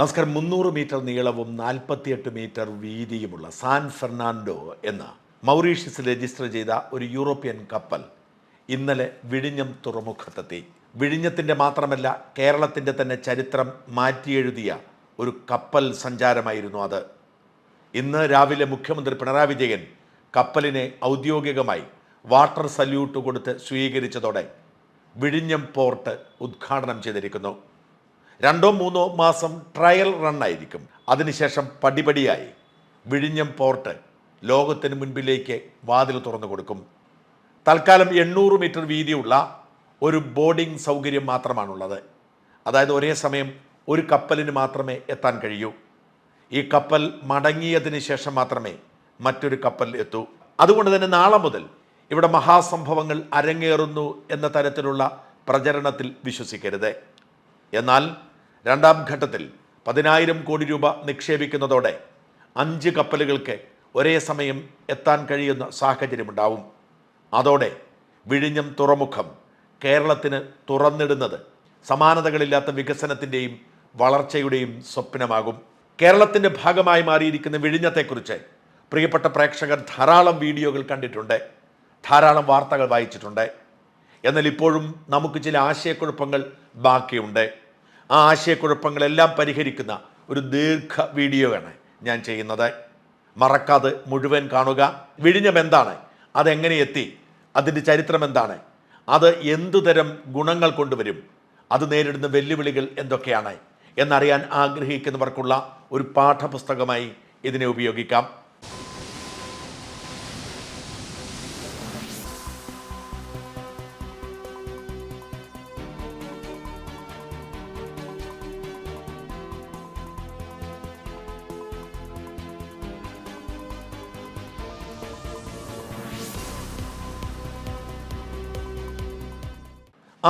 നമസ്കാരം. മുന്നൂറ് മീറ്റർ നീളവും നാൽപ്പത്തിയെട്ട് മീറ്റർ വീതിയുമുള്ള സാൻ ഫെർണാണ്ടോ എന്ന മൗറീഷ്യസ് രജിസ്റ്റർ ചെയ്ത ഒരു യൂറോപ്യൻ കപ്പൽ ഇന്നലെ വിഴിഞ്ഞം തുറമുഖത്തെത്തി. വിഴിഞ്ഞത്തിന്റെ മാത്രമല്ല കേരളത്തിന്റെ തന്നെ ചരിത്രം മാറ്റിയെഴുതിയ ഒരു കപ്പൽ സഞ്ചാരമായിരുന്നു അത്. ഇന്ന് രാവിലെ മുഖ്യമന്ത്രി പിണറായി വിജയൻ കപ്പലിനെ ഔദ്യോഗികമായി വാട്ടർ സല്യൂട്ട് കൊടുത്ത് സ്വീകരിച്ചതോടെ വിഴിഞ്ഞം പോർട്ട് ഉദ്ഘാടനം ചെയ്തിരിക്കുന്നു. രണ്ടോ മൂന്നോ മാസം ട്രയൽ റണ്ണായിരിക്കും അതിനുശേഷം പടിപടിയായി വിഴിഞ്ഞം പോർട്ട് ലോകത്തിന് മുൻപിലേക്ക് വാതിൽ തുറന്നു കൊടുക്കും. തൽക്കാലം എണ്ണൂറ് മീറ്റർ വീതിയുള്ള ഒരു ബോർഡിംഗ് സൗകര്യം മാത്രമാണുള്ളത്. അതായത് ഒരേ സമയം ഒരു കപ്പലിന് മാത്രമേ എത്താൻ കഴിയൂ. ഈ കപ്പൽ മടങ്ങിയതിന് ശേഷം മാത്രമേ മറ്റൊരു കപ്പൽ എത്തൂ. അതുകൊണ്ട് തന്നെ നാളെ മുതൽ ഇവിടെ മഹാസംഭവങ്ങൾ അരങ്ങേറുന്നു എന്ന തരത്തിലുള്ള പ്രചരണത്തിൽ വിശ്വസിക്കരുത്. എന്നാൽ രണ്ടാം ഘട്ടത്തിൽ പതിനായിരം കോടി രൂപ നിക്ഷേപിക്കുന്നതോടെ അഞ്ച് കപ്പലുകൾക്ക് ഒരേ സമയം എത്താൻ കഴിയുന്ന സാഹചര്യമുണ്ടാവും. അതോടെ വിഴിഞ്ഞം തുറമുഖം കേരളത്തിന് തുറന്നിടുന്നത് സമാനതകളില്ലാത്ത വികസനത്തിന്റെയും വളർച്ചയുടെയും സ്വപ്നമാകും. കേരളത്തിന്റെ ഭാഗമായി മാറിയിരിക്കുന്ന വിഴിഞ്ഞത്തെക്കുറിച്ച് പ്രിയപ്പെട്ട പ്രേക്ഷകർ ധാരാളം വീഡിയോകൾ കണ്ടിട്ടുണ്ട് ധാരാളം വാർത്തകൾ വായിച്ചിട്ടുണ്ട്. എന്നാൽ ഇപ്പോഴും നമുക്ക് ചില ആശയക്കുഴപ്പങ്ങൾ ബാക്കിയുണ്ട്. ആ ആശയക്കുഴപ്പങ്ങളെല്ലാം പരിഹരിക്കുന്ന ഒരു ദീർഘ വീഡിയോയാണ് ഞാൻ ചെയ്യുന്നത്. മറക്കാതെ മുഴുവൻ കാണുക. വിഴിഞ്ഞം എന്താണ്? അതെങ്ങനെ എത്തി അതിന്റെ ചരിത്രം എന്താണ്? അത് എന്തു തരം ഗുണങ്ങൾ കൊണ്ടുവരും? അത് നേരിടുന്ന വെല്ലുവിളികൾ എന്തൊക്കെയാണ്? എന്നറിയാൻ ആഗ്രഹിക്കുന്നവർക്കുള്ള ഒരു പാഠപുസ്തകമായി ഇതിനെ ഉപയോഗിക്കാം.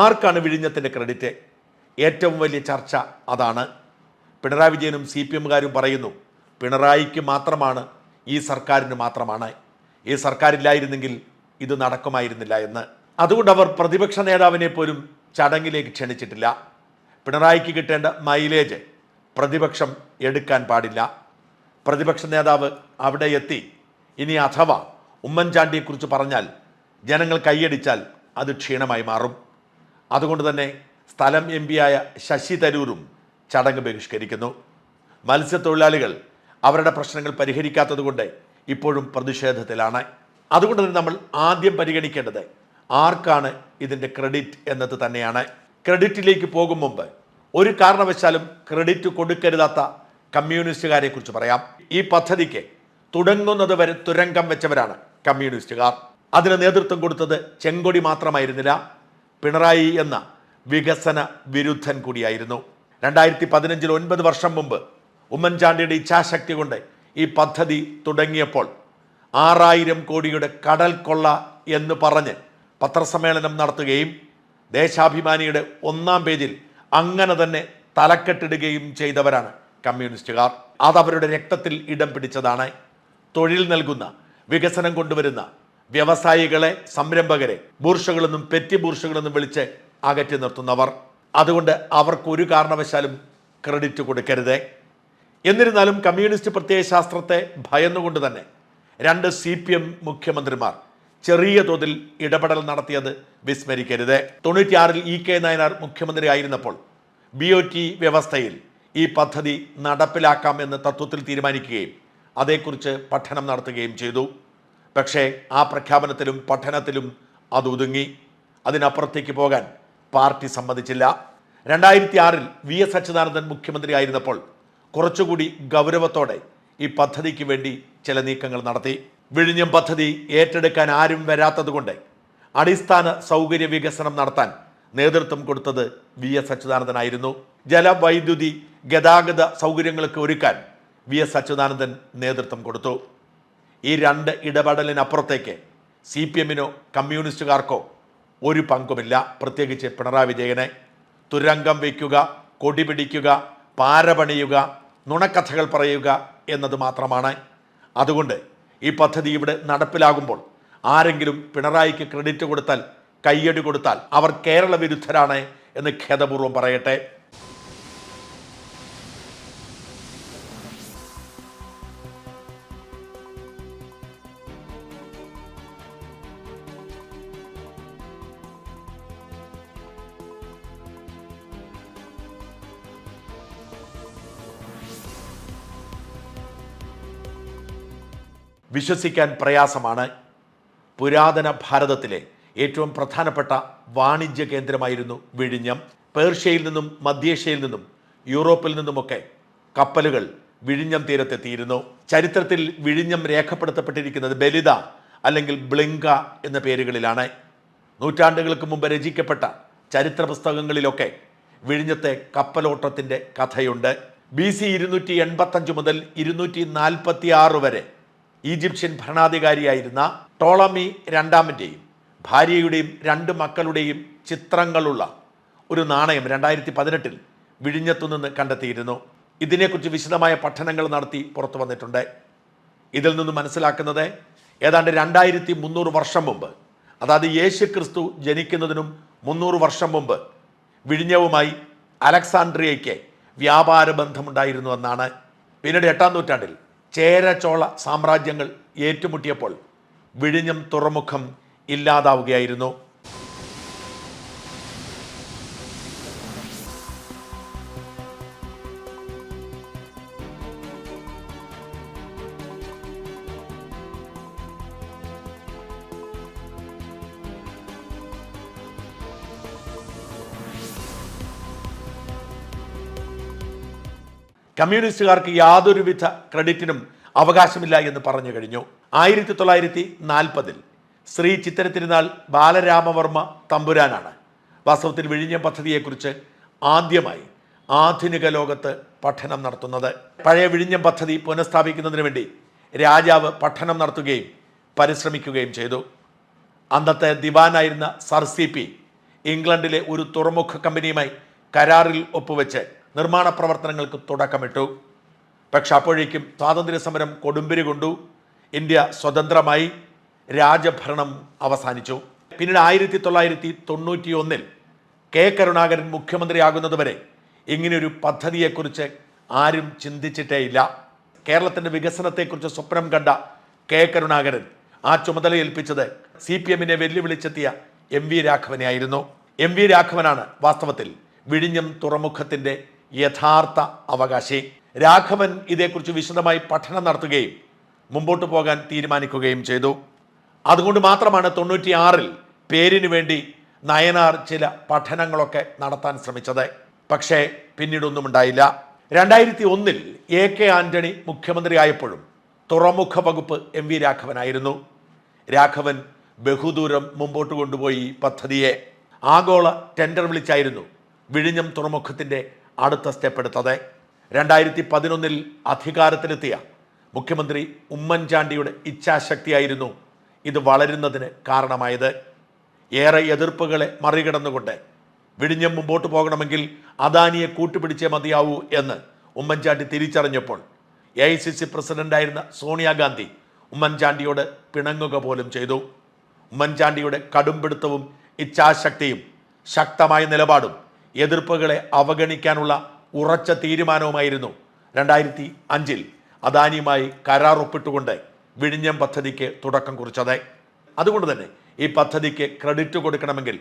ആർക്കാണ് വിഴിഞ്ഞത്തിന്റെ ക്രെഡിറ്റ്? ഏറ്റവും വലിയ ചർച്ച അതാണ്. പിണറായി വിജയനും സി പി എമ്മുകാരും പറയുന്നു പിണറായിക്ക് മാത്രമാണ് ഈ സർക്കാരിന് മാത്രമാണ്. ഈ സർക്കാരില്ലായിരുന്നെങ്കിൽ ഇത് നടക്കുമായിരുന്നില്ല എന്ന്. അതുകൊണ്ട് അവർ പ്രതിപക്ഷ നേതാവിനെ പോലും ചടങ്ങിലേക്ക് ക്ഷണിച്ചിട്ടില്ല. പിണറായിക്ക് കിട്ടേണ്ട മൈലേജ് പ്രതിപക്ഷം എടുക്കാൻ പാടില്ല. പ്രതിപക്ഷ നേതാവ് അവിടെ എത്തി. ഇനി അഥവാ ഉമ്മൻചാണ്ടിയെക്കുറിച്ച് പറഞ്ഞാൽ ജനങ്ങൾ കൈയടിച്ചാൽ അത് ക്ഷീണമായി മാറും. അതുകൊണ്ട് തന്നെ സ്ഥലം എം പിയായ ശശി തരൂരും ചടങ്ങ് ബഹിഷ്കരിക്കുന്നു. മത്സ്യത്തൊഴിലാളികൾ അവരുടെ പ്രശ്നങ്ങൾ പരിഹരിക്കാത്തതുകൊണ്ട് ഇപ്പോഴും പ്രതിഷേധത്തിലാണ്. അതുകൊണ്ട് തന്നെ നമ്മൾ ആദ്യം പരിഗണിക്കേണ്ടത് ആർക്കാണ് ഇതിന്റെ ക്രെഡിറ്റ് എന്നത് തന്നെയാണ്. ക്രെഡിറ്റിലേക്ക് പോകും മുമ്പ് ഒരു കാരണവശാലും ക്രെഡിറ്റ് കൊടുക്കരുതാത്ത കമ്മ്യൂണിസ്റ്റുകാരെ കുറിച്ച് പറയാം. ഈ പദ്ധതിക്ക് തുടങ്ങുന്നത് വരെ തുരങ്കം വെച്ചവരാണ് കമ്മ്യൂണിസ്റ്റുകാർ. അതിന് നേതൃത്വം കൊടുത്തത് ചെങ്കൊടി മാത്രമായിരുന്നില്ല. പിണറായി എന്ന വികസന വിരുദ്ധൻ കൂടിയായിരുന്നു. രണ്ടായിരത്തി പതിനഞ്ചിൽ ഒൻപത് വർഷം മുമ്പ് ഉമ്മൻചാണ്ടിയുടെ ഇച്ഛാശക്തി കൊണ്ട് ഈ പദ്ധതി തുടങ്ങിയപ്പോൾ ആറായിരം കോടിയുടെ കടൽ കൊള്ള എന്ന് പറഞ്ഞ് പത്രസമ്മേളനം നടത്തുകയും ദേശാഭിമാനിയുടെ ഒന്നാം പേജിൽ അങ്ങനെ തന്നെ തലക്കെട്ടിടുകയും ചെയ്തവരാണ് കമ്മ്യൂണിസ്റ്റുകാർ. അതവരുടെ രക്തത്തിൽ ഇടം പിടിച്ചതാണ് തൊഴിൽ നൽകുന്ന വികസനം കൊണ്ടുവരുന്ന വ്യവസായികളെ സംരംഭകരെ ബൂർഷകളെന്നും പെറ്റി ബൂർഷകളെന്നും വിളിച്ച് അകറ്റി നിർത്തുന്നവർ. അതുകൊണ്ട് അവർക്കൊരു കാരണവശാലും ക്രെഡിറ്റ് കൊടുക്കരുത്. എന്നിരുന്നാലും കമ്മ്യൂണിസ്റ്റ് പ്രത്യയശാസ്ത്രത്തെ ഭയന്നുകൊണ്ട് തന്നെ രണ്ട് സി പി എം മുഖ്യമന്ത്രിമാർ ചെറിയ തോതിൽ ഇടപെടൽ നടത്തിയത് വിസ്മരിക്കരുത്. തൊണ്ണൂറ്റിയാറിൽ ഇ കെ നായനാർ മുഖ്യമന്ത്രി ആയിരുന്നപ്പോൾ ബി ഒ ടി വ്യവസ്ഥയിൽ ഈ പദ്ധതി നടപ്പിലാക്കാം എന്ന് തത്വത്തിൽ തീരുമാനിക്കുകയും അതേക്കുറിച്ച് പഠനം നടത്തുകയും ചെയ്തു. പക്ഷേ ആ പ്രഖ്യാപനത്തിലും പഠനത്തിലും അത് ഒതുങ്ങി അതിനപ്പുറത്തേക്ക് പോകാൻ പാർട്ടി സമ്മതിച്ചില്ല. രണ്ടായിരത്തി ആറിൽ വി എസ് അച്യുതാനന്ദൻ മുഖ്യമന്ത്രി ആയിരുന്നപ്പോൾ കുറച്ചുകൂടി ഗൗരവത്തോടെ ഈ പദ്ധതിക്ക് വേണ്ടി ചില നീക്കങ്ങൾ നടത്തി. വിഴിഞ്ഞം പദ്ധതി ഏറ്റെടുക്കാൻ ആരും വരാത്തതുകൊണ്ട് അടിസ്ഥാന സൗകര്യ വികസനം നടത്താൻ നേതൃത്വം കൊടുത്തത് വി എസ് അച്യുതാനന്ദനായിരുന്നു. ജലവൈദ്യുതി ഗതാഗത സൗകര്യങ്ങൾക്ക് ഒരുക്കാൻ വി എസ് അച്യുതാനന്ദൻ നേതൃത്വം കൊടുത്തു. ഈ രണ്ട് ഇടപെടലിനപ്പുറത്തേക്ക് സി പി എമ്മിനോ കമ്മ്യൂണിസ്റ്റുകാർക്കോ ഒരു പങ്കുമില്ല. പ്രത്യേകിച്ച് പിണറായി വിജയനെ തുരങ്കം വയ്ക്കുക കൊടി പിടിക്കുക പാരപണിയുക നുണക്കഥകൾ പറയുക എന്നത് മാത്രമാണ്. അതുകൊണ്ട് ഈ പദ്ധതി ഇവിടെ നടപ്പിലാകുമ്പോൾ ആരെങ്കിലും പിണറായിക്ക് ക്രെഡിറ്റ് കൊടുത്താൽ കയ്യടി കൊടുത്താൽ അവർ കേരള വിരുദ്ധരാണ് എന്ന് ഖേദപൂർവം പറയട്ടെ. വിശ്വസിക്കാൻ പ്രയാസമാണ് പുരാതന ഭാരതത്തിലെ ഏറ്റവും പ്രധാനപ്പെട്ട വാണിജ്യ കേന്ദ്രമായിരുന്നു വിഴിഞ്ഞം. പേർഷ്യയിൽ നിന്നും മധ്യേഷ്യയിൽ നിന്നും യൂറോപ്പിൽ നിന്നുമൊക്കെ കപ്പലുകൾ വിഴിഞ്ഞം തീരത്തെത്തിയിരുന്നു. ചരിത്രത്തിൽ വിഴിഞ്ഞം രേഖപ്പെടുത്തപ്പെട്ടിരിക്കുന്നത് ബലിത അല്ലെങ്കിൽ ബ്ലിങ്ക എന്ന പേരുകളിലാണ്. നൂറ്റാണ്ടുകൾക്ക് മുമ്പ് രചിക്കപ്പെട്ട ചരിത്ര പുസ്തകങ്ങളിലൊക്കെ വിഴിഞ്ഞത്തെ കപ്പലോട്ടത്തിന്റെ കഥയുണ്ട്. ബി സി ഇരുന്നൂറ്റി എൺപത്തഞ്ച് മുതൽ ഇരുന്നൂറ്റി നാൽപ്പത്തി ആറ് വരെ ഈജിപ്ഷ്യൻ ഭരണാധികാരിയായിരുന്ന ടോളമി രണ്ടാമന്റെയും ഭാര്യയുടെയും രണ്ട് മക്കളുടെയും ചിത്രങ്ങളുള്ള ഒരു നാണയം രണ്ടായിരത്തി പതിനെട്ടിൽ വിഴിഞ്ഞത്തു നിന്ന് കണ്ടെത്തിയിരുന്നു. ഇതിനെക്കുറിച്ച് വിശദമായ പഠനങ്ങൾ നടത്തി പുറത്തു വന്നിട്ടുണ്ട്. ഇതിൽ നിന്ന് മനസ്സിലാക്കുന്നത് ഏതാണ്ട് രണ്ടായിരത്തി മുന്നൂറ് വർഷം മുമ്പ് അതായത് യേശു ക്രിസ്തു ജനിക്കുന്നതിനും മുന്നൂറ് വർഷം മുമ്പ് വിഴിഞ്ഞവുമായി അലക്സാണ്ട്രിയയ്ക്ക് വ്യാപാര ബന്ധമുണ്ടായിരുന്നു എന്നാണ്. പിന്നീട് എട്ടാം നൂറ്റാണ്ടിൽ ചേര ചോള സാമ്രാജ്യങ്ങൾ ഏറ്റുമുട്ടിയപ്പോൾ വിഴിഞ്ഞം തുറമുഖം ഇല്ലാതാവുകയായിരുന്നു. കമ്മ്യൂണിസ്റ്റുകാർക്ക് യാതൊരുവിധ ക്രെഡിറ്റിനും അവകാശമില്ല എന്ന് പറഞ്ഞു കഴിഞ്ഞു. ആയിരത്തി തൊള്ളായിരത്തി നാൽപ്പതിൽ ശ്രീ ചിത്തരത്തിരുന്നാൾ ബാലരാമവർമ്മ തമ്പുരാനാണ്. വാസ്തവത്തിൽ വിഴിഞ്ഞം പദ്ധതിയെക്കുറിച്ച് ആദ്യമായി ആധുനിക ലോകത്ത് പഠനം നടത്തുന്നത്. പഴയ വിഴിഞ്ഞം പദ്ധതി പുനഃസ്ഥാപിക്കുന്നതിന് വേണ്ടി രാജാവ് പഠനം നടത്തുകയും പരിശ്രമിക്കുകയും ചെയ്തു. അന്നത്തെ ദിവാനായിരുന്ന സർ സി പി ഇംഗ്ലണ്ടിലെ ഒരു തുറമുഖ കമ്പനിയുമായി കരാറിൽ ഒപ്പുവെച്ച് നിർമ്മാണ പ്രവർത്തനങ്ങൾക്ക് തുടക്കമിട്ടു. പക്ഷെ അപ്പോഴേക്കും സ്വാതന്ത്ര്യ സമരം കൊടുമ്പിരി കൊണ്ടു. ഇന്ത്യ സ്വതന്ത്രമായി രാജഭരണം അവസാനിച്ചു. പിന്നീട് ആയിരത്തി തൊള്ളായിരത്തി തൊണ്ണൂറ്റി ഒന്നിൽ കെ കരുണാകരൻ മുഖ്യമന്ത്രിയാകുന്നതുവരെ ഇങ്ങനെയൊരു പദ്ധതിയെക്കുറിച്ച് ആരും ചിന്തിച്ചിട്ടേയില്ല. കേരളത്തിന്റെ വികസനത്തെക്കുറിച്ച് സ്വപ്നം കണ്ട കെ കരുണാകരൻ ആ ചുമതല ഏൽപ്പിച്ചത് സി പി എമ്മിനെ വെല്ലുവിളിച്ചെത്തിയ എം വി രാഘവനെയായിരുന്നു. എം വി രാഘവനാണ് വാസ്തവത്തിൽ വിഴിഞ്ഞം തുറമുഖത്തിന്റെ യഥാർത്ഥ അവകാശി. രാഘവൻ ഇതേക്കുറിച്ച് വിശദമായി പഠനം നടത്തുകയും മുമ്പോട്ട് പോകാൻ തീരുമാനിക്കുകയും ചെയ്തു. അതുകൊണ്ട് മാത്രമാണ് തൊണ്ണൂറ്റിയാറിൽ പേരിന് വേണ്ടി നയനാർ ചില പഠനങ്ങളൊക്കെ നടത്താൻ ശ്രമിച്ചത്. പക്ഷേ പിന്നീടൊന്നും ഉണ്ടായില്ല. രണ്ടായിരത്തി ഒന്നിൽ എ കെ ആന്റണി മുഖ്യമന്ത്രിയായപ്പോഴും തുറമുഖ വകുപ്പ് എം വി രാഘവനായിരുന്നു. രാഘവൻ ബഹുദൂരം മുമ്പോട്ട് കൊണ്ടുപോയി പദ്ധതിയെ. ആഗോള ടെൻഡർ വിളിച്ചായിരുന്നു വിഴിഞ്ഞം തുറമുഖത്തിന്റെ അടുത്ത സ്റ്റെപ്പ് എടുത്തത്. രണ്ടായിരത്തി പതിനൊന്നിൽ അധികാരത്തിലെത്തിയ മുഖ്യമന്ത്രി ഉമ്മൻചാണ്ടിയുടെ ഇച്ഛാശക്തിയായിരുന്നു ഇത് വളരുന്നതിന് കാരണമായത്. ഏറെ എതിർപ്പുകളെ മറികടന്നുകൊണ്ട് വിഴിഞ്ഞം മുമ്പോട്ട് പോകണമെങ്കിൽ അദാനിയെ കൂട്ടുപിടിച്ചേ മതിയാവൂ എന്ന് ഉമ്മൻചാണ്ടി തിരിച്ചറിഞ്ഞപ്പോൾ എ ഐ സി സി പ്രസിഡന്റായിരുന്ന സോണിയാഗാന്ധി ഉമ്മൻചാണ്ടിയോട് പിണങ്ങുക പോലും ചെയ്തു. ഉമ്മൻചാണ്ടിയുടെ കടുംപിടുത്തവും ഇച്ഛാശക്തിയും ശക്തമായ നിലപാടും എതിർപ്പുകളെ അവഗണിക്കാനുള്ള ഉറച്ച തീരുമാനവുമായിരുന്നു രണ്ടായിരത്തി അഞ്ചിൽ അദാനിയുമായി കരാർ ഒപ്പിട്ടുകൊണ്ട് വിഴിഞ്ഞം പദ്ധതിക്ക് തുടക്കം കുറിച്ചത്. അതുകൊണ്ട് തന്നെ ഈ പദ്ധതിക്ക് ക്രെഡിറ്റ് കൊടുക്കണമെങ്കിൽ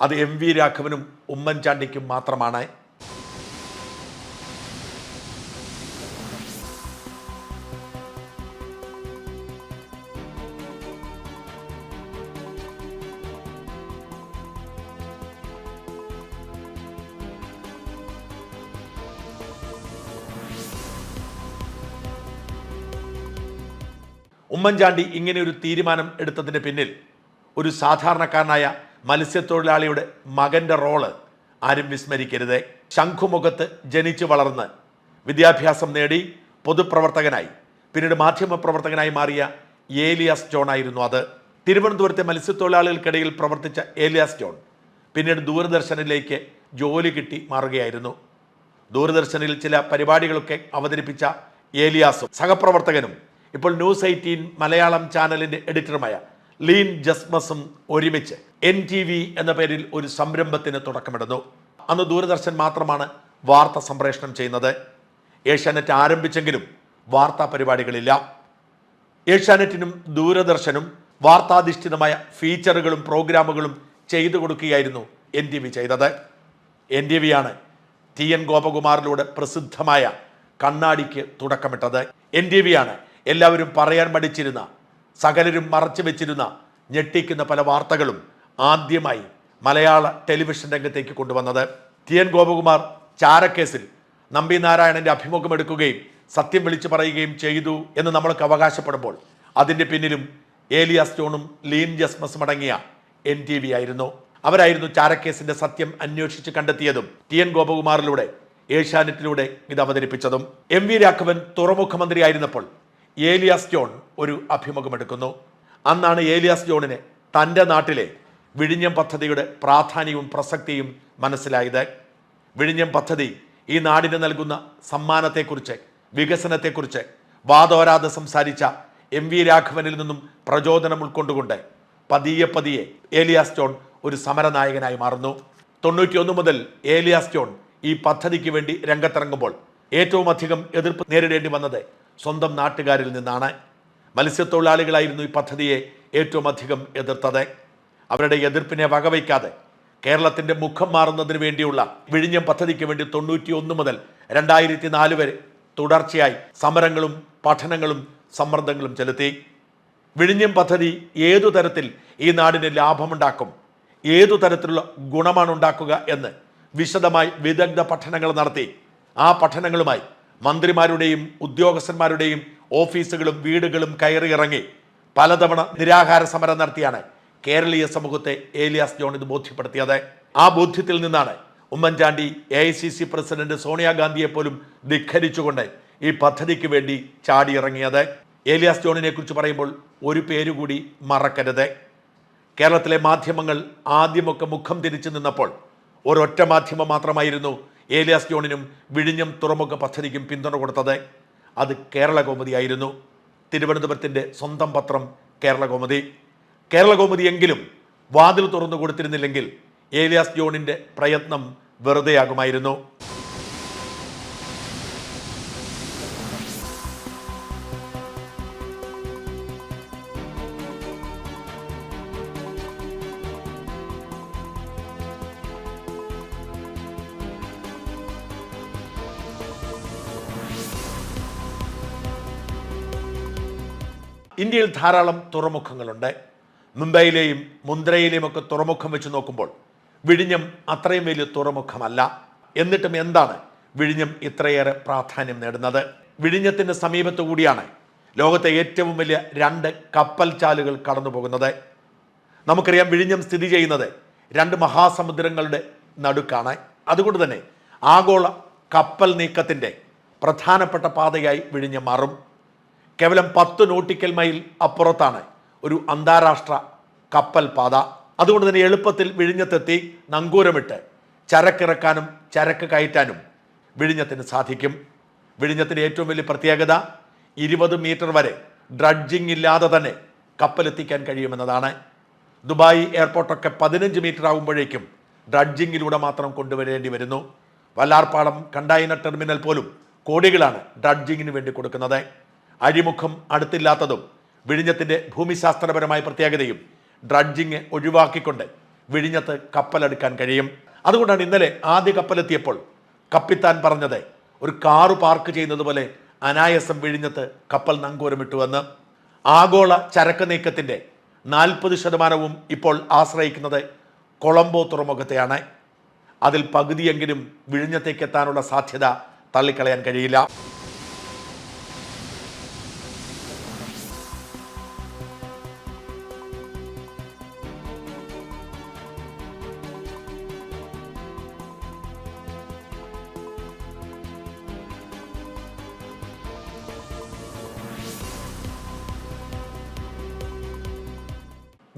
അത് എം വി രാഘവനും ഉമ്മൻചാണ്ടിക്കും മാത്രമാണ്. ഉമ്മൻചാണ്ടി ഇങ്ങനെ ഒരു തീരുമാനം എടുത്തതിന് പിന്നിൽ ഒരു സാധാരണക്കാരനായ മത്സ്യത്തൊഴിലാളിയുടെ മകന്റെ റോൾ ആരും വിസ്മരിക്കരുത്. ശംഖുമുഖത്ത് ജനിച്ചു വളർന്ന് വിദ്യാഭ്യാസം നേടി പൊതുപ്രവർത്തകനായി പിന്നീട് മാധ്യമപ്രവർത്തകനായി മാറിയ ഏലിയാസ് ജോൺ ആയിരുന്നു അത്. തിരുവനന്തപുരത്തെ മത്സ്യത്തൊഴിലാളികൾക്കിടയിൽ പ്രവർത്തിച്ച ഏലിയാസ് ജോൺ പിന്നീട് ദൂരദർശനിലേക്ക് ജോലി കിട്ടി മാറുകയായിരുന്നു. ദൂരദർശനിൽ ചില പരിപാടികളൊക്കെ അവതരിപ്പിച്ച ഏലിയാസും സഹപ്രവർത്തകനും ഇപ്പോൾ ന്യൂസ് എയ്റ്റീൻ മലയാളം ചാനലിന്റെ എഡിറ്ററുമായ ലീൻ ജസ്മസും ഒരുമിച്ച് എൻ ടി വി എന്ന പേരിൽ ഒരു സംരംഭത്തിന് തുടക്കമിടുന്നു. അന്ന് ദൂരദർശൻ മാത്രമാണ് വാർത്ത സംപ്രേഷണം ചെയ്യുന്നത്. ഏഷ്യാനെറ്റ് ആരംഭിച്ചെങ്കിലും വാർത്താ പരിപാടികളില്ല. ഏഷ്യാനെറ്റിനും ദൂരദർശനും വാർത്താധിഷ്ഠിതമായ ഫീച്ചറുകളും പ്രോഗ്രാമുകളും ചെയ്തു കൊടുക്കുകയായിരുന്നു എൻ ടി വി ചെയ്തത്. എൻ ടി വിയാണ് ടി എൻ ഗോപകുമാറിലൂടെ പ്രസിദ്ധമായ കണ്ണാടിക്ക് തുടക്കമിട്ടത്. എൻ ടി വിയാണ് എല്ലാവരും പറയാൻ മടിച്ചിരുന്ന സകലരും മറച്ചു വെച്ചിരുന്ന ഞെട്ടിക്കുന്ന പല വാർത്തകളും ആദ്യമായി മലയാള ടെലിവിഷൻ രംഗത്തേക്ക് കൊണ്ടുവന്നത്. ടി എൻ ഗോപകുമാർ ചാരക്കേസിൽ നമ്പി നാരായണന്റെ അഭിമുഖം എടുക്കുകയും സത്യം വിളിച്ചു പറയുകയും ചെയ്തു എന്ന് നമ്മൾക്ക് അവകാശപ്പെടുമ്പോൾ അതിന്റെ പിന്നിലും ഏലിയാസ് സ്റ്റോണും ലീൻ ജസ്മസും അടങ്ങിയ എൻ ടി വി ആയിരുന്നു. അവരായിരുന്നു ചാരക്കേസിന്റെ സത്യം അന്വേഷിച്ച് കണ്ടെത്തിയതും ടി എൻ ഗോപകുമാറിലൂടെ ഏഷ്യാനെറ്റിലൂടെ ഇത് അവതരിപ്പിച്ചതും. എം വി രാഘവൻ തുറമുഖ മന്ത്രിയായിരുന്നപ്പോൾ ഏലിയാസ് ജോൺ ഒരു അഭിമുഖമെടുക്കുന്നു. അന്നാണ് ഏലിയാസ് ജോണിന് തന്റെ നാട്ടിലെ വിഴിഞ്ഞം പദ്ധതിയുടെ പ്രാധാന്യവും പ്രസക്തിയും മനസ്സിലായത്. വിഴിഞ്ഞം പദ്ധതി ഈ നാടിന് നൽകുന്ന സമ്മാനത്തെക്കുറിച്ച് വികസനത്തെക്കുറിച്ച് വാദോരാതെ സംസാരിച്ച എം വി രാഘവനിൽ നിന്നും പ്രചോദനം ഉൾക്കൊണ്ടുകൊണ്ട് പതിയെ പതിയെ ഏലിയാസ് ജോൺ ഒരു സമരനായകനായി മാറുന്നു. തൊണ്ണൂറ്റിയൊന്ന് മുതൽ ഏലിയാസ് ജോൺ ഈ പദ്ധതിക്ക് വേണ്ടി രംഗത്തിറങ്ങുമ്പോൾ ഏറ്റവും അധികം എതിർപ്പ് നേരിടേണ്ടി വന്നത് സ്വന്തം നാട്ടുകാരിൽ നിന്നാണ് മത്സ്യത്തൊഴിലാളികളായിരുന്നു ഈ പദ്ധതിയെ ഏറ്റവും അധികം എതിർത്തത്. അവരുടെ എതിർപ്പിനെ വകവയ്ക്കാതെ കേരളത്തിന്റെ മുഖം മാറുന്നതിന് വേണ്ടിയുള്ള വിഴിഞ്ഞം പദ്ധതിക്ക് വേണ്ടി തൊണ്ണൂറ്റി ഒന്ന് മുതൽ രണ്ടായിരത്തി നാല് വരെ തുടർച്ചയായി സമരങ്ങളും പഠനങ്ങളും സമ്മർദ്ദങ്ങളും ചെലുത്തി. വിഴിഞ്ഞം പദ്ധതി ഏതു തരത്തിൽ ഈ നാടിന് ലാഭമുണ്ടാക്കും ഏതു തരത്തിലുള്ള ഗുണമാണ് ഉണ്ടാക്കുക എന്ന് വിശദമായി വിദഗ്ധ പഠനങ്ങൾ നടത്തി. ആ പഠനങ്ങളുമായി മന്ത്രിമാരുടെയും ഉദ്യോഗസ്ഥന്മാരുടെയും ഓഫീസുകളും വീടുകളും കയറിയിറങ്ങി പലതവണ നിരാഹാര സമരം നടത്തിയാണ് കേരളീയ സമൂഹത്തെ ഏലിയാസ് ജോൺ ഇത് ബോധ്യപ്പെടുത്തിയത്. ആ ബോധ്യത്തിൽ നിന്നാണ് Oommen Chandy A I C C president സോണിയാഗാന്ധിയെ പോലും ധിഖരിച്ചുകൊണ്ട് ഈ പദ്ധതിക്ക് വേണ്ടി ചാടിയിറങ്ങിയത്. ഏലിയാസ് ജോണിനെ കുറിച്ച് പറയുമ്പോൾ ഒരു പേരുകൂടി മറക്കരുത്. കേരളത്തിലെ മാധ്യമങ്ങൾ ആദ്യമൊക്കെ മുഖം തിരിച്ചു നിന്നപ്പോൾ ഒരൊറ്റ മാധ്യമം മാത്രമായിരുന്നു ഏലിയാസ് ജോണിനും വിഴിഞ്ഞം തുറമുഖ പദ്ധതിക്കും പിന്തുണ കൊടുത്തത് അത് കേരള കൗമുദിയായിരുന്നു തിരുവനന്തപുരത്തിന്റെ സ്വന്തം പത്രം കേരള കൗമുദി കേരള കൗമുദി എങ്കിലും വാതിൽ തുറന്നു കൊടുത്തിരുന്നില്ലെങ്കിൽ ഏലിയാസ് ജോണിന്റെ പ്രയത്നം വെറുതെയാകുമായിരുന്നു. ധാരാളം തുറമുഖങ്ങളുണ്ട്. മുംബൈയിലെയും മുന്ദ്രയിലെയും ഒക്കെ തുറമുഖം വെച്ച് നോക്കുമ്പോൾ വിഴിഞ്ഞം അത്രയും വലിയ തുറമുഖമല്ല. എന്നിട്ടും എന്താണ് വിഴിഞ്ഞം ഇത്രയേറെ പ്രാധാന്യം നേടുന്നത്? വിഴിഞ്ഞത്തിന്റെ സമീപത്തു കൂടിയാണ് ലോകത്തെ ഏറ്റവും വലിയ രണ്ട് കപ്പൽ ചാലുകൾ കടന്നു പോകുന്നത്. നമുക്കറിയാം വിഴിഞ്ഞം സ്ഥിതി ചെയ്യുന്നത് രണ്ട് മഹാസമുദ്രങ്ങളുടെ നടുക്കാണ്. അതുകൊണ്ട് തന്നെ ആഗോള കപ്പൽ നീക്കത്തിന്റെ പ്രധാനപ്പെട്ട പാതയായി വിഴിഞ്ഞം മാറും. കേവലം പത്ത് നോട്ടിക്കൽ മൈൽ അപ്പുറത്താണ് ഒരു അന്താരാഷ്ട്ര കപ്പൽ പാത. അതുകൊണ്ട് തന്നെ എളുപ്പത്തിൽ വിഴിഞ്ഞത്തെത്തി നങ്കൂരമിട്ട് ചരക്കിറക്കാനും ചരക്ക് കയറ്റാനും വിഴിഞ്ഞത്തിന് സാധിക്കും. വിഴിഞ്ഞത്തിന്റെ ഏറ്റവും വലിയ പ്രത്യേകത ഇരുപത് മീറ്റർ വരെ ഡ്രഡ്ജിംഗ് ഇല്ലാതെ തന്നെ കപ്പലെത്തിക്കാൻ കഴിയുമെന്നതാണ്. ദുബായ് എയർപോർട്ടൊക്കെ പതിനഞ്ച് മീറ്റർ ആകുമ്പോഴേക്കും ഡ്രഡ്ജിങ്ങിലൂടെ മാത്രം കൊണ്ടുവരേണ്ടി വരുന്നു. വല്ലാർപ്പാടം കണ്ടെയ്നർ ടെർമിനൽ പോലും കോടികളാണ് ഡ്രഡ്ജിങ്ങിന് വേണ്ടി കൊടുക്കുന്നത്. അഴിമുഖം അടുത്തില്ലാത്തതും വിഴിഞ്ഞത്തിന്റെ ഭൂമിശാസ്ത്രപരമായ പ്രത്യേകതയും ഡ്രഡ്ജിങ് ഒഴിവാക്കിക്കൊണ്ട് വിഴിഞ്ഞത്ത് കപ്പലെടുക്കാൻ കഴിയും. അതുകൊണ്ടാണ് ഇന്നലെ ആദ്യ കപ്പലെത്തിയപ്പോൾ കപ്പിത്താൻ പറഞ്ഞത് ഒരു കാറ് പാർക്ക് ചെയ്യുന്നത് പോലെ അനായാസം വിഴിഞ്ഞത്ത് കപ്പൽ നങ്കൂരമിട്ടുവെന്ന് ആഗോള ചരക്ക് നീക്കത്തിന്റെ നാൽപ്പത് ശതമാനവും ഇപ്പോൾ ആശ്രയിക്കുന്നത് കൊളംബോ തുറമുഖത്തെയാണ്. അതിൽ പകുതിയെങ്കിലും വിഴിഞ്ഞത്തേക്ക് എത്താനുള്ള സാധ്യത തള്ളിക്കളയാൻ കഴിയില്ല.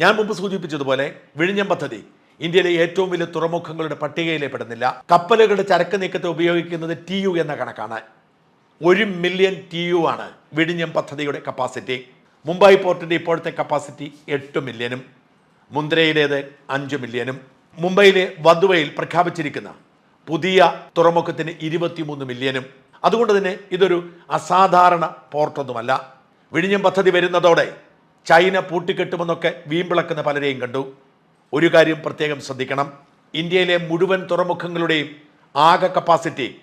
ഞാൻ മുമ്പ് സൂചിപ്പിച്ചതുപോലെ വിഴിഞ്ഞം പദ്ധതി ഇന്ത്യയിലെ ഏറ്റവും വലിയ തുറമുഖങ്ങളുടെ പട്ടികയിലെ പെടുന്നില്ല. കപ്പലുകളുടെ ചരക്ക് നീക്കത്തെ ഉപയോഗിക്കുന്നത് ടി യു എന്ന കണക്കാണ്. ഒരു മില്യൺ ടി യു ആണ് വിഴിഞ്ഞം പദ്ധതിയുടെ കപ്പാസിറ്റി. മുംബൈ പോർട്ടിന്റെ ഇപ്പോഴത്തെ കപ്പാസിറ്റി എട്ട് മില്യനും. മുന്ദ്രയിലേത് അഞ്ച് മില്യനും. മുംബൈയിലെ വധുവയിൽ പ്രഖ്യാപിച്ചിരിക്കുന്ന പുതിയ തുറമുഖത്തിന് ഇരുപത്തിമൂന്ന് മില്യനും. അതുകൊണ്ട് തന്നെ ഇതൊരു അസാധാരണ പോർട്ടൊന്നുമല്ല. വിഴിഞ്ഞം പദ്ധതി വരുന്നതോടെ ചൈന പൂട്ടിക്കെട്ടുമെന്നൊക്കെ വീമ്പിളക്കുന്ന പലരെയും കണ്ടു. ഒരു കാര്യം പ്രത്യേകം ശ്രദ്ധിക്കണം. ഇന്ത്യയിലെ മുഴുവൻ തുറമുഖങ്ങളുടെയും ആകെ കപ്പാസിറ്റി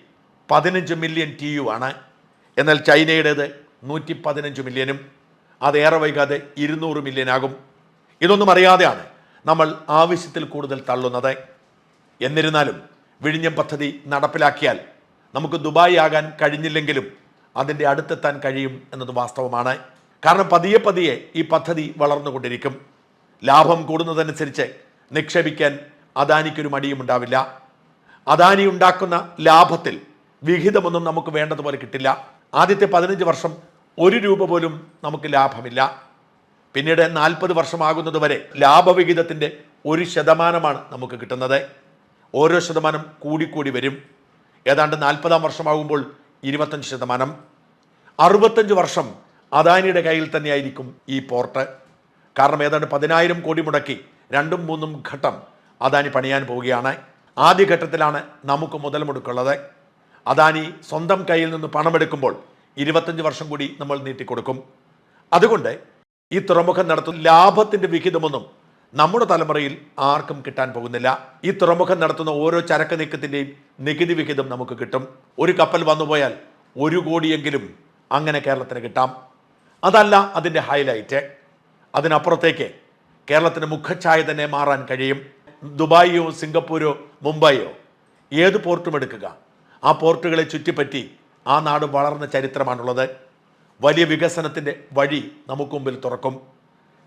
പതിനഞ്ച് മില്യൺ ടി യു ആണ്. എന്നാൽ ചൈനയുടേത് നൂറ്റി പതിനഞ്ച് മില്യനും അതേറെ വൈകാതെ ഇരുന്നൂറ് മില്യൻ ആകും. ഇതൊന്നും അറിയാതെയാണ് നമ്മൾ ആവശ്യത്തിൽ കൂടുതൽ തള്ളുന്നത്. എന്നിരുന്നാലും വിഴിഞ്ഞം പദ്ധതി നടപ്പിലാക്കിയാൽ നമുക്ക് ദുബായ് ആകാൻ കഴിഞ്ഞില്ലെങ്കിലും അതിന്റെ അടുത്തെത്താൻ കഴിയും എന്നത് വാസ്തവമാണ്. കാരണം പതിയെ പതിയെ ഈ പദ്ധതി വളർന്നുകൊണ്ടിരിക്കും. ലാഭം കൂടുന്നതനുസരിച്ച് നിക്ഷേപിക്കാൻ അദാനിക്കൊരു മടിയും ഉണ്ടാവില്ല. അദാനി ഉണ്ടാക്കുന്ന ലാഭത്തിൽ വിഹിതമൊന്നും നമുക്ക് വേണ്ടതുപോലെ കിട്ടില്ല. ആദ്യത്തെ പതിനഞ്ച് വർഷം ഒരു രൂപ പോലും നമുക്ക് ലാഭമില്ല. പിന്നീട് നാൽപ്പത് വർഷമാകുന്നതുവരെ ലാഭവിഹിതത്തിന്റെ ഒരു ശതമാനമാണ് നമുക്ക് കിട്ടുന്നത്. ഓരോ ശതമാനം കൂടിക്കൂടി വരും. ഏതാണ്ട് നാൽപ്പതാം വർഷമാകുമ്പോൾ ഇരുപത്തഞ്ച് ശതമാനം. അറുപത്തഞ്ച് വർഷം അദാനിയുടെ കയ്യിൽ തന്നെയായിരിക്കും ഈ പോർട്ട്. കാരണം ഏതാണ്ട് പതിനായിരം കോടി മുടക്കി രണ്ടും മൂന്നും ഘട്ടം അദാനി പണിയാൻ പോവുകയാണ്. ആദ്യ ഘട്ടത്തിലാണ് നമുക്ക് മുതൽ മുടക്കുള്ളത്. അദാനി സ്വന്തം കയ്യിൽ നിന്ന് പണമെടുക്കുമ്പോൾ ഇരുപത്തഞ്ച് വർഷം കൂടി നമ്മൾ നീട്ടിക്കൊടുക്കും. അതുകൊണ്ട് ഈ തുറമുഖം നടത്തുന്ന ലാഭത്തിന്റെ വിഹിതമൊന്നും നമ്മുടെ തലമുറയിൽ ആർക്കും കിട്ടാൻ പോകുന്നില്ല. ഈ തുറമുഖം നടത്തുന്ന ഓരോ ചരക്ക് നീക്കത്തിന്റെയും നികുതി വിഹിതം നമുക്ക് കിട്ടും. ഒരു കപ്പൽ വന്നുപോയാൽ ഒരു കോടിയെങ്കിലും അങ്ങനെ കേരളത്തിന് കിട്ടാം. അതല്ല അതിന്റെ ഹൈലൈറ്റ് അതിനപ്പുറത്തേക്ക് കേരളത്തിന് മുഖഛായ തന്നെ മാറാൻ കഴിയും. ദുബായിയോ സിംഗപ്പൂരോ മുംബൈയോ ഏത് പോർട്ടും എടുക്കുക. ആ പോർട്ടുകളെ ചുറ്റിപ്പറ്റി ആ നാട് വളർന്ന ചരിത്രമാണുള്ളത്. വലിയ വികസനത്തിന്റെ വഴി നമുക്ക് മുമ്പിൽ തുറക്കും.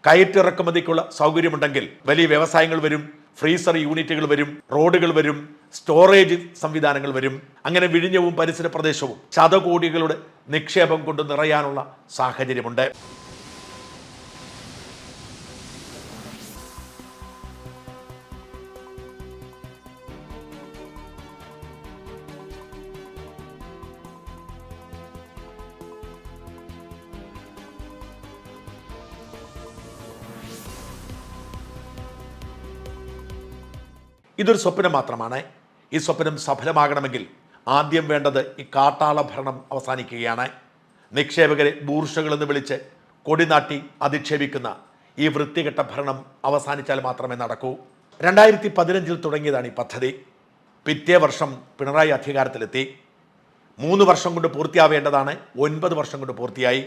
കയറ്റിറക്കുമതിക്കുള്ള സൗകര്യമുണ്ടെങ്കിൽ വലിയ വ്യവസായങ്ങൾ വരും. ഫ്രീസർ യൂണിറ്റുകൾ വരും റോഡുകൾ വരും സ്റ്റോറേജ് സംവിധാനങ്ങൾ വരും. അങ്ങനെ വിഴിഞ്ഞവും പരിസര പ്രദേശവും ശതകോടികളുടെ നിക്ഷേപം കൊണ്ട് നിറയാനുള്ള സാഹചര്യമുണ്ട്. ഇതൊരു സ്വപ്നം മാത്രമാണ്. ഈ സ്വപ്നം സഫലമാകണമെങ്കിൽ ആദ്യം വേണ്ടത് ഈ കാട്ടാള ഭരണം അവസാനിക്കുകയാണ്. നിക്ഷേപകരെ ബൂർഷകളെന്ന് വിളിച്ച് കൊടിനാട്ടി അധിക്ഷേപിക്കുന്ന ഈ വൃത്തികെട്ട ഭരണം അവസാനിച്ചാൽ മാത്രമേ നടക്കൂ. രണ്ടായിരത്തി പതിനഞ്ചിൽ തുടങ്ങിയതാണ് ഈ പദ്ധതി. പിറ്റേ വർഷം പിണറായി അധികാരത്തിലെത്തി. മൂന്ന് വർഷം കൊണ്ട് പൂർത്തിയാവേണ്ടതാണ്. ഒൻപത് വർഷം കൊണ്ട് പൂർത്തിയായി.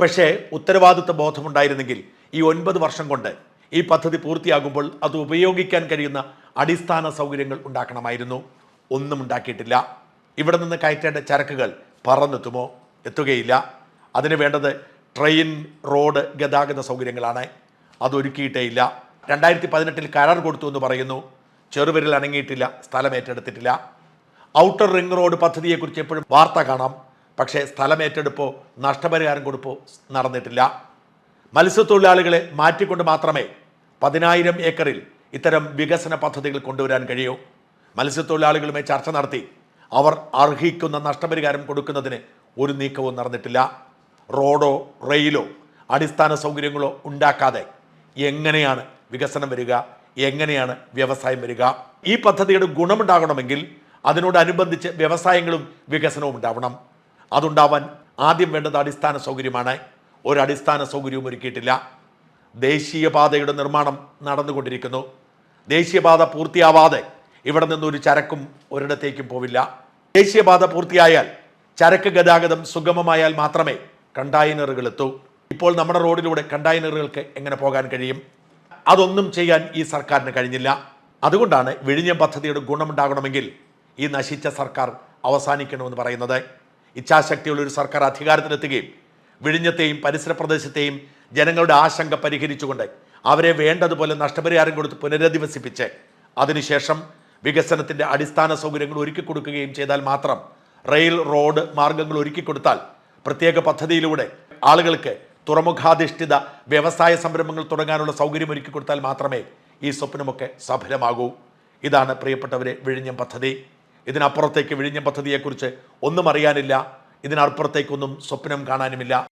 പക്ഷേ ഉത്തരവാദിത്വ ബോധമുണ്ടായിരുന്നെങ്കിൽ ഈ ഒൻപത് വർഷം കൊണ്ട് ഈ പദ്ധതി പൂർത്തിയാകുമ്പോൾ അത് ഉപയോഗിക്കാൻ കഴിയുന്ന അടിസ്ഥാന സൗകര്യങ്ങൾ ഉണ്ടാക്കണമായിരുന്നു. ഒന്നും ഉണ്ടാക്കിയിട്ടില്ല. ഇവിടെ നിന്ന് കയറ്റേണ്ട ചരക്കുകൾ പറന്നെത്തുമോ? എത്തുകയില്ല. അതിന് വേണ്ടത് ട്രെയിൻ റോഡ് ഗതാഗത സൗകര്യങ്ങളാണ്. അതൊരുക്കിയിട്ടേ ഇല്ല. രണ്ടായിരത്തി പതിനെട്ടിൽ കരാർ കൊടുത്തു എന്ന് പറയുന്നു. ചെറുവിരൽ അനങ്ങിയിട്ടില്ല. സ്ഥലം ഏറ്റെടുത്തിട്ടില്ല. ഔട്ടർ റിംഗ് റോഡ് പദ്ധതിയെക്കുറിച്ച് എപ്പോഴും വാർത്ത കാണാം. പക്ഷേ സ്ഥലം ഏറ്റെടുപ്പോ നഷ്ടപരിഹാരം കൊടുപ്പോ നടന്നിട്ടില്ല. മത്സ്യത്തൊഴിലാളികളെ മാറ്റിക്കൊണ്ട് മാത്രമേ പതിനായിരം ഏക്കറിൽ ഇത്തരം വികസന പദ്ധതികൾ കൊണ്ടുവരാൻ കഴിയോ? മത്സ്യത്തൊഴിലാളികളുമായി ചർച്ച നടത്തി. അവർ അർഹിക്കുന്ന നഷ്ടപരിഹാരം കൊടുക്കുന്നതിന് ഒരു നീക്കവും നടന്നിട്ടില്ല. റോഡോ റെയിലോ അടിസ്ഥാന സൗകര്യങ്ങളോ ഉണ്ടാക്കാതെ എങ്ങനെയാണ് വികസനം വരിക? എങ്ങനെയാണ് വ്യവസായം വരിക? ഈ പദ്ധതിയുടെ ഗുണമുണ്ടാകണമെങ്കിൽ അതിനോടനുബന്ധിച്ച് വ്യവസായങ്ങളും വികസനവും ഉണ്ടാവണം. അതുണ്ടാവാൻ ആദ്യം വേണ്ടത് അടിസ്ഥാന സൗകര്യമാണ്. ഒരു അടിസ്ഥാന സൗകര്യവും ഒരുക്കിയിട്ടില്ല. ദേശീയപാതയുടെ നിർമ്മാണം നടന്നുകൊണ്ടിരിക്കുന്നു. ദേശീയപാത പൂർത്തിയാവാതെ ഇവിടെ നിന്നൊരു ചരക്കും ഒരിടത്തേക്കും പോവില്ല. ദേശീയപാത പൂർത്തിയായാൽ ചരക്ക് ഗതാഗതം സുഗമമായാൽ മാത്രമേ കണ്ടെയ്നറുകൾ എത്തൂ. ഇപ്പോൾ നമ്മുടെ റോഡിലൂടെ കണ്ടെയ്നറുകൾക്ക് എങ്ങനെ പോകാൻ കഴിയും? അതൊന്നും ചെയ്യാൻ ഈ സർക്കാരിന് കഴിഞ്ഞില്ല. അതുകൊണ്ടാണ് വിഴിഞ്ഞം പദ്ധതിയുടെ ഗുണമുണ്ടാകണമെങ്കിൽ ഈ നശിച്ച സർക്കാർ അവസാനിക്കണമെന്ന് പറയുന്നത്. ഇച്ഛാശക്തിയുള്ള ഒരു സർക്കാർ അധികാരത്തിലെത്തുകയും വിഴിഞ്ഞത്തെയും പരിസര പ്രദേശത്തെയും ജനങ്ങളുടെ ആശങ്ക പരിഹരിച്ചുകൊണ്ട് അവരെ വേണ്ടതുപോലെ നഷ്ടപരിഹാരം കൊടുത്ത് പുനരധിവസിപ്പിച്ച് അതിനുശേഷം വികസനത്തിന്റെ അടിസ്ഥാന സൗകര്യങ്ങൾ ഒരുക്കി കൊടുക്കുകയും ചെയ്താൽ മാത്രം റെയിൽ റോഡ് മാർഗങ്ങൾ ഒരുക്കി കൊടുത്താൽ പ്രത്യേക പദ്ധതിയിലൂടെ ആളുകൾക്ക് തുറമുഖാധിഷ്ഠിത വ്യവസായ സംരംഭങ്ങൾ തുടങ്ങാനുള്ള സൗകര്യം ഒരുക്കി കൊടുത്താൽ മാത്രമേ ഈ സ്വപ്നമൊക്കെ സഫലമാകൂ. ഇതാണ് പ്രിയപ്പെട്ടവരെ വിഴിഞ്ഞം പദ്ധതി. ഇതിനപ്പുറത്തേക്ക് വിഴിഞ്ഞം പദ്ധതിയെക്കുറിച്ച് ഒന്നും അറിയാനില്ല. ഇതിനപ്പുറത്തേക്കൊന്നും സ്വപ്നം കാണാനുമില്ല.